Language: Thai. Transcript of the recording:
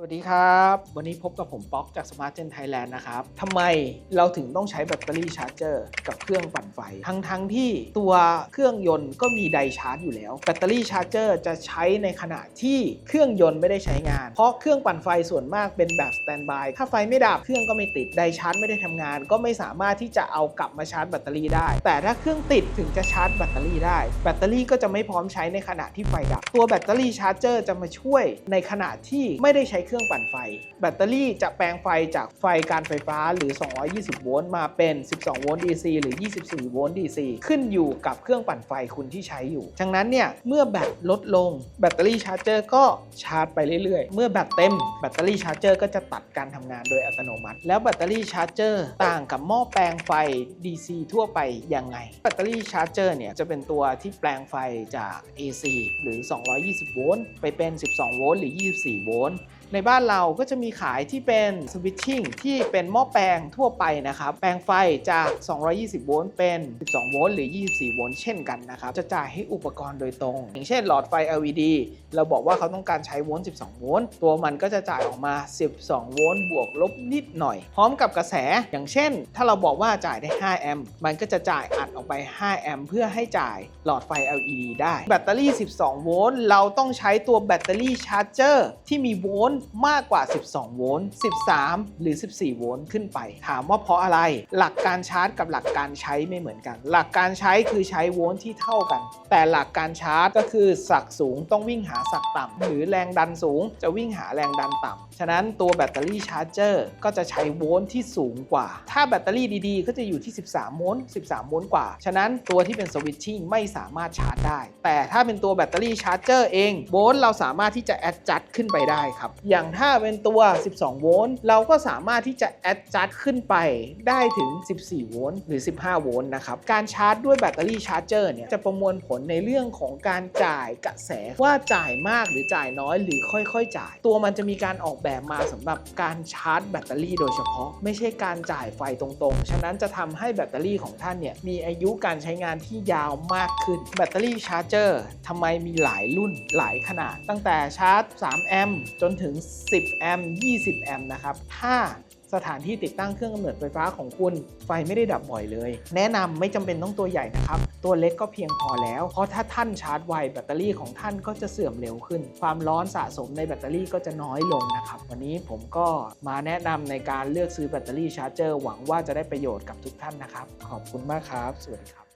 สวัสดีครับ วันนี้พบกับผมป๊อกจาก Smart Gen Thailand นะครับทำไมเราถึงต้องใช้แบตเตอรี่ชาร์จเจอร์กับเครื่องปั่นไฟ ทั้งทั้งๆที่ตัวเครื่องยนต์ก็มีไดชาร์จอยู่แล้ว แบตเตอรี่ชาร์จเจอร์จะใช้ในขณะที่เครื่องยนต์ไม่ได้ใช้งาน เพราะเครื่องปั่นไฟส่วนมากเป็นแบบสแตนบาย ถ้าไฟไม่ดับเครื่องก็ไม่ติด ไดชาร์จไม่ได้ทำงาน ก็ไม่สามารถที่จะเอากลับมาชาร์จแบตเตอรี่ได้ แต่ถ้าเครื่องติดถึงจะชาร์จแบตเตอรี่ได้ แบตเตอรี่ก็จะไม่พร้อมใช้ในขณะที่ไฟดับ ตัวแบตเตอรี่ชาร์จเจอร์จะมาช่วยในขณะที่ไม่ได้ใช้เครื่องปั่นไฟ แบตเตอรี่จะแปลงไฟจากไฟการไฟฟ้าหรือ 220 โวลต์มาเป็น 12 โวลต์ DC หรือ 24 โวลต์ DC ขึ้นอยู่กับเครื่องปั่นไฟคุณที่ใช้อยู่ ดังนั้นเนี่ยเมื่อแบตลดลงแบตเตอรี่ชาร์จเจอร์ก็ชาร์จไปเรื่อยๆ เมื่อแบตเต็มแบตเตอรี่ชาร์จเจอร์ก็จะตัดการทำงานโดยอัตโนมัติ แล้วแบตเตอรี่ชาร์จเจอร์ต่างกับหม้อแปลงไฟ DC ทั่วไปยังไง แบตเตอรี่ชาร์จเจอร์เนี่ยจะเป็นตัวที่แปลงไฟจาก AC หรือ 220 โวลต์ไปเป็น 12 โวลต์หรือ 24 โวลต์ในในบ้านเราก็จะมีขายที่เป็นสวิตชิ่งที่เป็นหม้อแปลงทั่วไปนะครับ แปลงไฟจาก 220 โวลต์เป็น 12 โวลต์หรือ 24 โวลต์เช่นกันนะครับ จะจ่ายให้อุปกรณ์โดยตรง อย่างเช่นหลอดไฟ LED เราบอกว่าเขาต้องการใช้โวลต์ 12 โวลต์ ตัวมันก็จะจ่ายออกมา 12 โวลต์บวกลบนิดหน่อย พร้อมกับกระแส อย่างเช่น ถ้าเราบอกว่าจ่ายได้ 5 แอมป์ มันก็จะจ่ายอัดออกไป 5 แอมป์เพื่อให้จ่ายหลอดไฟ LED ได้ แบตเตอรี่ 12 โวลต์ เราต้องใช้ตัวแบตเตอรี่ชาร์จเจอร์ที่มีโวลต์มากกว่า 12 โวลต์ 13 หรือ 14 โวลต์ขึ้นไป ถามว่าเพราะอะไร หลักการชาร์จกับหลักการใช้ไม่เหมือนกัน หลักการใช้คือใช้โวลต์ที่เท่ากัน แต่หลักการชาร์จก็คือสักสูงต้องวิ่งหาสักต่ำ หรือแรงดันสูงจะวิ่งหาแรงดันต่ำ ฉะนั้นตัวแบตเตอรี่ชาร์จเจอร์ก็จะใช้โวลต์ที่สูงกว่า ถ้าแบตเตอรี่ดีๆ ก็จะอยู่ที่ 13 โวลต์ 13 โวลต์กว่า ฉะนั้นตัวที่เป็นสวิตชิ่งไม่สามารถชาร์จได้ แต่ถ้าเป็นตัวแบตเตอรี่ชาร์จเจอร์เอง โวลต์เราสามารถที่จะแอดจัดขึ้นไปได้ครับอย่างถ้าเป็นตัว 12 โวลต์ เราก็สามารถที่จะแอดจัดขึ้นไปได้ถึง 14 โวลต์ หรือ 15 โวลต์นะครับ การชาร์จด้วยแบตเตอรี่ชาร์จเจอร์เนี่ย จะประมวลผลในเรื่องของการจ่ายกระแสว่าจ่ายมากหรือจ่ายน้อยหรือค่อยๆ จ่าย ตัวมันจะมีการออกแบบมาสำหรับการชาร์จแบตเตอรี่โดยเฉพาะ ไม่ใช่การจ่ายไฟตรงๆ ฉะนั้นจะทำให้แบตเตอรี่ของท่านเนี่ยมีอายุการใช้งานที่ยาวมากขึ้น แบตเตอรี่ชาร์จเจอร์ทำไมมีหลายรุ่นหลายขนาด ตั้งแต่ชาร์จ 3 แอมป์จนถึง10 แอมป์ 20 แอมป์นะครับ ถ้าสถานที่ติดตั้งเครื่องกำเนิดไฟฟ้าของคุณ ไฟไม่ได้ดับบ่อยเลย แนะนำไม่จำเป็นต้องตัวใหญ่นะครับ ตัวเล็กก็เพียงพอแล้ว เพราะถ้าท่านชาร์จไวแบตเตอรี่ของท่านก็จะเสื่อมเร็วขึ้น ความร้อนสะสมในแบตเตอรี่ก็จะน้อยลงนะครับ วันนี้ผมก็มาแนะนำในการเลือกซื้อแบตเตอรี่ชาร์จเจอร์หวังว่าจะได้ประโยชน์กับทุกท่านนะครับ ขอบคุณมากครับ สวัสดีครับ